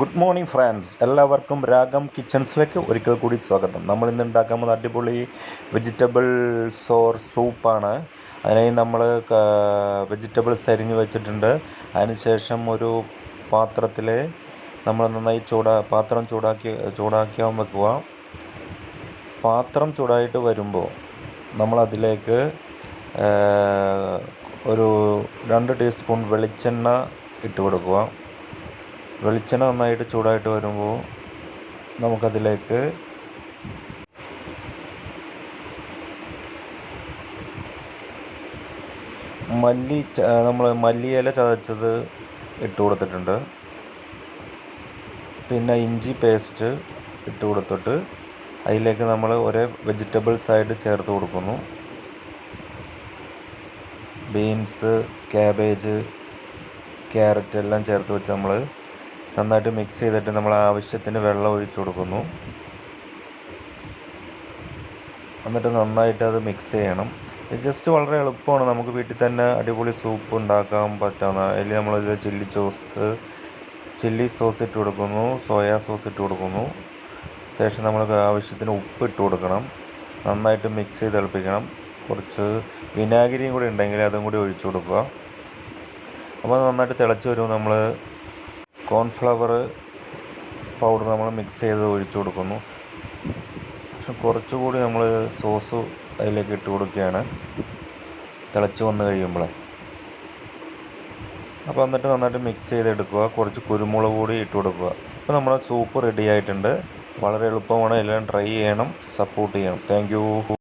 Good morning friends എല്ലാവർക്കും രാഗം കിച്ചൺസിലേക്ക് ഒരിക്കൽ കൂടി സ്വാഗതം. നമ്മൾ ഇന്ന് ഉണ്ടാക്കാൻ പോകുന്ന അടിപൊളി വെജിറ്റബിൾ സോർ സൂപ്പാണ് അതിനായി നമ്മൾ വെജിറ്റബിൾസ് അരിഞ്ഞ് വെച്ചിട്ടുണ്ട്. അതിനുശേഷം ഒരു പാത്രത്തിൽ നമ്മൾ നന്നായി ചൂടാ പാത്രം ചൂടാക്കി ചൂടാക്കാൻ വെക്കുക. പാത്രം ചൂടായിട്ട് വരുമ്പോൾ നമ്മളതിലേക്ക് ഒരു രണ്ട് ടീസ്പൂൺ വെളിച്ചെണ്ണ ഇട്ട് കൊടുക്കുക. വെളിച്ചെണ്ണ നന്നായിട്ട് ചൂടായിട്ട് വരുമ്പോൾ നമുക്കതിലേക്ക് മല്ലി നമ്മൾ മല്ലിയില ചതച്ചത് ഇട്ട് കൊടുത്തിട്ടുണ്ട്. പിന്നെ ഇഞ്ചി പേസ്റ്റ് ഇട്ട് കൊടുത്തിട്ട് അതിലേക്ക് നമ്മൾ ഒരേ വെജിറ്റബിൾസ് ആയിട്ട് ചേർത്ത് കൊടുക്കുന്നു. ബീൻസ് ക്യാബേജ് ക്യാരറ്റ് എല്ലാം ചേർത്ത് വെച്ച് നമ്മൾ നന്നായിട്ട് മിക്സ് ചെയ്തിട്ട് നമ്മൾ ആവശ്യത്തിന് വെള്ളം ഒഴിച്ചു കൊടുക്കുന്നു. എന്നിട്ട് നന്നായിട്ട് അത് മിക്സ് ചെയ്യണം. ഇത് ജസ്റ്റ് വളരെ എളുപ്പമാണ്. നമുക്ക് വീട്ടിൽ തന്നെ അടിപൊളി സൂപ്പ് ഉണ്ടാക്കാൻ പറ്റാവുന്ന അതിൽ നമ്മളിത് ചില്ലി സോസ് ചില്ലി സോസ് ഇട്ട് കൊടുക്കുന്നു സോയാ സോസ് ഇട്ട് കൊടുക്കുന്നു. ശേഷം നമ്മൾ ആവശ്യത്തിന് ഉപ്പ് ഇട്ട് കൊടുക്കണം. നന്നായിട്ട് മിക്സ് ചെയ്ത് തിളപ്പിക്കണം. കുറച്ച് വിനാഗിരിയും കൂടി ഉണ്ടെങ്കിൽ അതും കൂടി ഒഴിച്ചു കൊടുക്കുക. അപ്പോൾ നന്നായിട്ട് തിളച്ച് വരുമ്പോൾ നമ്മൾ കോൺഫ്ലവർ പൗഡർ നമ്മൾ മിക്സ് ചെയ്ത് ഒഴിച്ചു കൊടുക്കുന്നു. പക്ഷെ കുറച്ചുകൂടി നമ്മൾ സോസ് അതിലേക്ക് ഇട്ട് കൊടുക്കുകയാണ്. തിളച്ച് വന്ന് കഴിയുമ്പോൾ. അപ്പോൾ എന്നിട്ട് നന്നായിട്ട് മിക്സ് ചെയ്തെടുക്കുക. കുറച്ച് കുരുമുളക് കൂടി ഇട്ട് കൊടുക്കുക. അപ്പോൾ നമ്മുടെ സൂപ്പ് റെഡി ആയിട്ടുണ്ട്. വളരെ എളുപ്പമാണ്. എല്ലാം ട്രൈ ചെയ്യണം. സപ്പോർട്ട് ചെയ്യണം. താങ്ക്